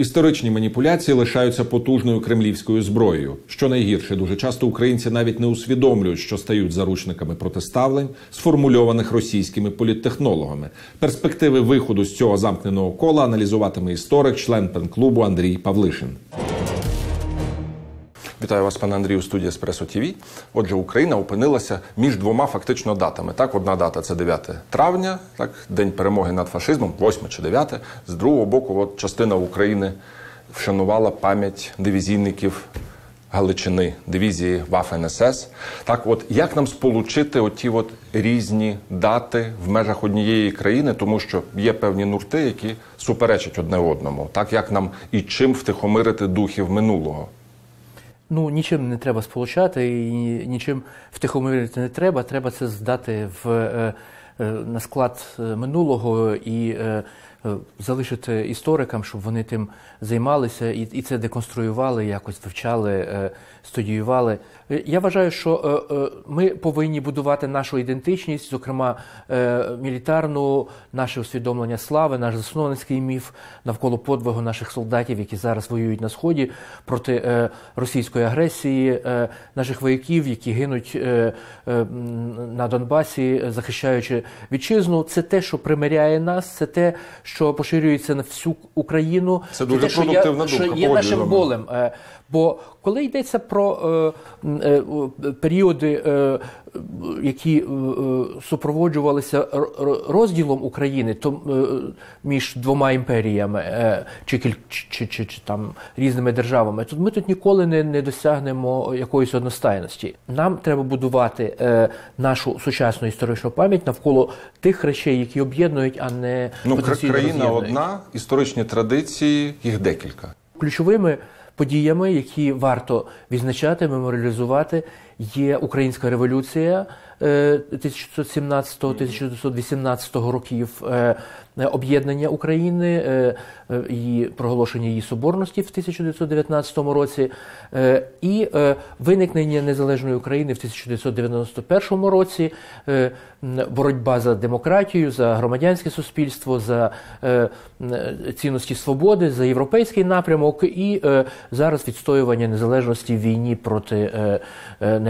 Історичні маніпуляції лишаються потужною кремлівською зброєю. Що найгірше, дуже часто українці навіть не усвідомлюють, що стають заручниками протиставлень, сформульованих російськими політтехнологами. Перспективи виходу з цього замкненого кола аналізуватиме історик, член пен-клубу Андрій Павлишин. Вітаю вас, пане Андрію, студії Еспресо ТВ. Отже, Україна опинилася між двома фактично датами. Так, одна дата це 9 травня, так, день перемоги над фашизмом, 8 чи 9. З другого боку, от частина України вшанувала пам'ять дивізійників Галичини, дивізії Ваф-НСС. Так, от як нам сполучити оті от різні дати в межах однієї країни, тому що є певні нурти, які суперечать одне одному. Так як нам і чим втихомирити духів минулого? Ну, нічим не треба сполучати і нічим втихомирити не треба. Треба це здати в, е, е, на склад е, минулого і залишити історикам, щоб вони тим займалися і і це деконструювали, якось вивчали, студіювали. Я вважаю, що ми повинні будувати нашу ідентичність, зокрема мілітарну, наше усвідомлення слави, наш засновницький міф навколо подвигу наших солдатів, які зараз воюють на сході проти російської агресії, наших вояків, які гинуть на Донбасі, захищаючи вітчизну. Це те, що примиряє нас, це те, що поширюється на всю Україну. Це дуже те, продуктивна що думка. Що є нашим болем. Бо коли йдеться про е, е, періоди, е, які е, супроводжувалися розділом України, то е, між двома імперіями е, чи, чи, чи, чи, чи там різними державами, то ми тут ніколи не, не досягнемо якоїсь одностайності. Нам треба будувати е, нашу сучасну історичну пам'ять навколо тих речей, які об'єднують, а не ну країна одна, історичні традиції, їх декілька. Ключовими подіями, які варто відзначати, меморіалізувати, є українська революція 1917-1918 років. Об'єднання України і проголошення її соборності в 1919 році, і виникнення незалежної України в 1991 році, боротьба за демократію, за громадянське суспільство, за цінності свободи, за європейський напрямок, і зараз відстоювання незалежності в війні проти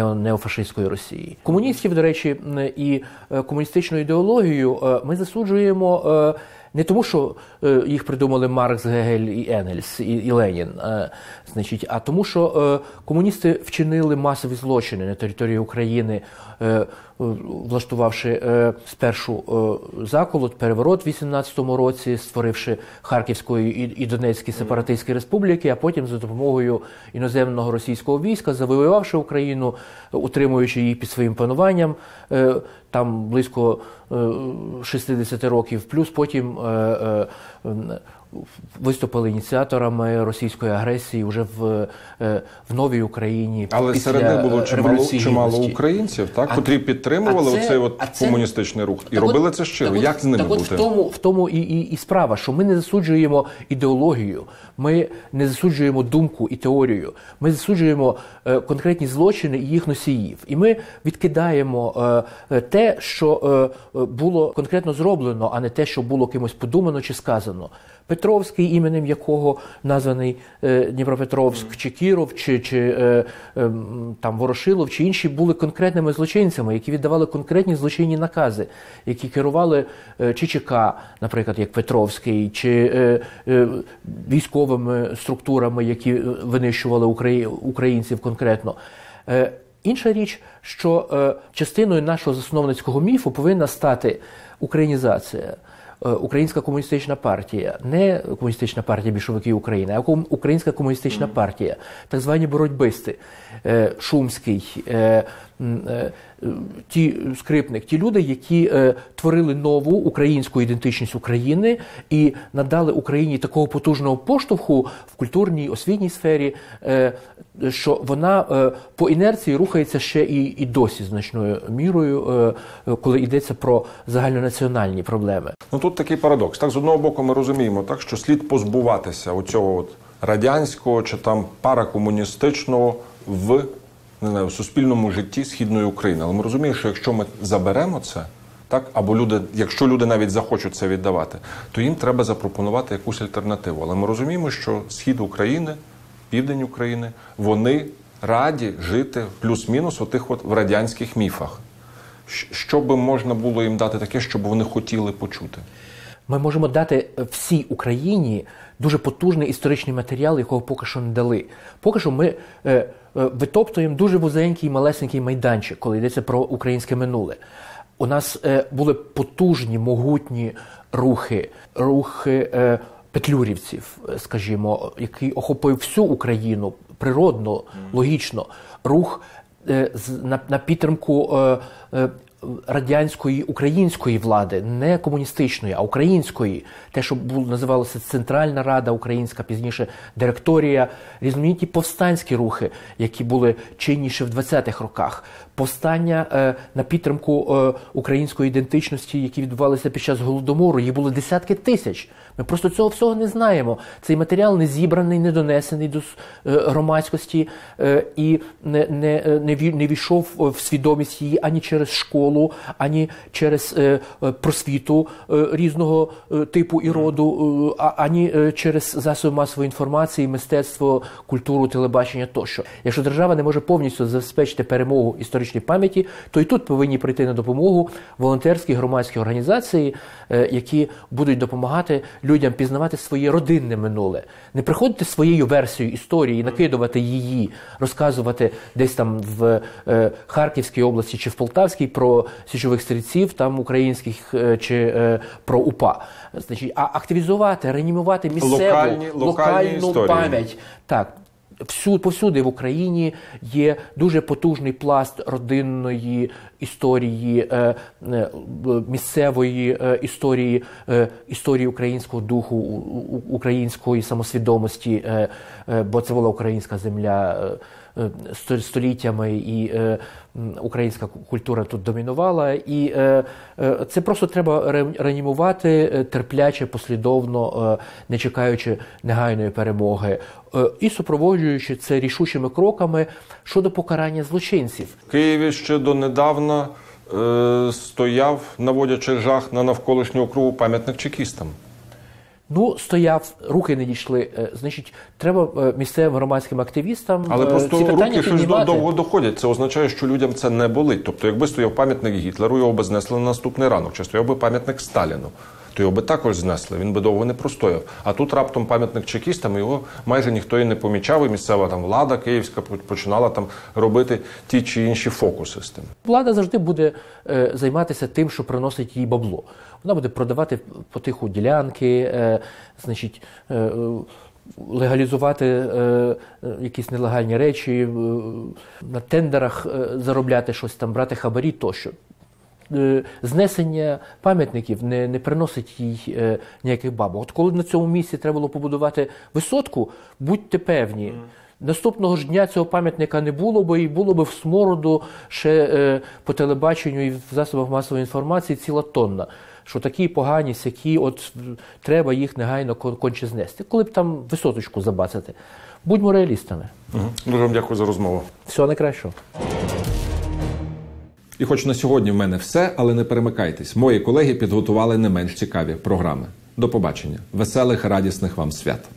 неофашистської Росії. Комуністів, до речі, і комуністичну ідеологію ми засуджуємо не тому, що е, їх придумали Маркс, Гегель і Енгельс і, і Ленін, е, значить, а тому, що е, комуністи вчинили масові злочини на території України, е, влаштувавши е, спершу е, заколот, переворот в 18-му році, створивши Харківську і, Донецькі сепаратистські республіки, а потім за допомогою іноземного російського війська, завоювавши Україну, утримуючи її під своїм пануванням, е, там близько 60 років, плюс потім виступили ініціаторами російської агресії вже в в новій Україні. Але після серед них було чимало чимало українців, так а, котрі підтримували це, цей от це, комуністичний рух і робили от, це щиро. Як от, з ними так бути? От в тому в тому і, і, і справа, що ми не засуджуємо ідеологію, ми не засуджуємо думку і теорію. Ми засуджуємо е, конкретні злочини і їх носіїв. І ми відкидаємо е, те, що е, було конкретно зроблено, а не те, що було кимось подумано чи сказано. Петровський, іменем якого названий е, Дніпропетровськ, чи Кіров, чи чи е, е, там Ворошилов, чи інші були конкретними злочинцями, які віддавали конкретні злочинні накази, які керували е, чи ЧК, наприклад, як Петровський, чи військовими структурами, які винищували украї... українців конкретно. Інша річ, що частиною нашого засновницького міфу повинна стати українізація. Українська комуністична партія, не комуністична партія більшовиків України, а Українська комуністична партія, так звані боротьбисти, Шумський, ті скрипник, ті люди, які творили нову українську ідентичність України і надали Україні такого потужного поштовху в культурній освітній сфері, що вона по інерції рухається ще і і досі значною мірою, коли йдеться про загальнонаціональні проблеми. Ну тут такий парадокс. Так, з одного боку, ми розуміємо, так що слід позбуватися у цього от радянського чи там паракомуністичного в не знаю, в суспільному житті східної України. Але ми розуміємо, що якщо ми заберемо це, Так, або люди, якщо люди навіть захочуть це віддавати, то їм треба запропонувати якусь альтернативу. Але ми розуміємо, що схід України, південь України, вони раді жити плюс-мінус отих от в радянських міфах. Що би можна було їм дати таке, щоб вони хотіли почути? Ми можемо дати всій Україні дуже потужний історичний матеріал, якого поки що не дали. Поки що ми е, е, витоптуємо дуже вузенький малесенький майданчик, коли йдеться про українське минуле. У нас е, були потужні, могутні рухи, рухи е, петлюрівців, е, скажімо, який охопив всю Україну природно, логічно. Рух е, на, на підтримку е, е, радянської української влади, не комуністичної, а української, те, що було називалося Центральна Рада Українська, пізніше директорія, різноманітні повстанські рухи, які були чинніші в 20-х роках, повстання е, на підтримку е, української ідентичності, які відбувалися під час голодомору, їх було десятки тисяч. Ми просто цього всього не знаємо. Цей матеріал не зібраний, не донесений до е, громадськості і не, не, не, війшов в свідомість її ані через школу, ані через просвіту різного типу і роду, ані через засоби масової інформації, мистецтво, культуру, телебачення тощо. Якщо держава не може повністю забезпечити перемогу історичної пам'яті, то і тут повинні прийти на допомогу волонтерські громадські організації, е, які будуть допомагати людям пізнавати своє родинне минуле, не приходити своєю версією історії, накидувати її, розказувати десь там в е, Харківській області чи в Полтавській про січових стрільців, там українських е, чи про УПА. Значить, а активізувати, реанімувати місцеву Локальні- локальні локальну історії. пам'ять. Так. Всю, повсюди в Україні є дуже потужний пласт родинної історії, е, е, місцевої е, історії, історії українського духу, української самосвідомості, бо це була українська земля сто- століттями, і українська культура тут домінувала. І це просто треба ре- реанімувати терпляче, послідовно, не чекаючи негайної перемоги, і супроводжуючи це рішучими кроками щодо покарання злочинців. В Києві ще донедавна е, стояв, наводячи жах на навколишню округу пам'ятник чекістам. Ну, стояв, руки не дійшли. Е, Значить, треба е, місцевим громадським активістам Але просто ці питання руки щось довго доходять. Це означає, що людям це не болить. Тобто, якби стояв пам'ятник Гітлеру, його би знесли на наступний ранок, чи стояв би пам'ятник Сталіну, то його би також знесли. Він би довго не простояв. А тут раптом пам'ятник чекістам, його майже ніхто і не помічав. І місцева там влада київська починала там робити ті чи інші фокуси з тим. Влада завжди буде е, займатися тим, що приносить їй бабло. Вона буде продавати потиху ділянки, е, значить. Е, е, Легалізувати е, е, якісь нелегальні речі, е, на тендерах е, заробляти щось там, брати хабарі тощо. Е, Знесення пам'ятників не, не приносить їй е, ніяких бабок. От коли на цьому місці треба було побудувати висотку, будьте певні. Наступного ж дня цього пам'ятника не було би і було би в смороду ще е, по телебаченню і в засобах масової інформації ціла тонна. Що такі погані, сякі, от треба їх негайно кон- конче знести. Коли б там висоточку забацати. Будьмо реалістами. Угу. Дуже вам дякую за розмову. Всього найкращого. І хоч на сьогодні в мене все, але не перемикайтесь. Мої колеги підготували не менш цікаві програми. До побачення, веселих, радісних вам свят.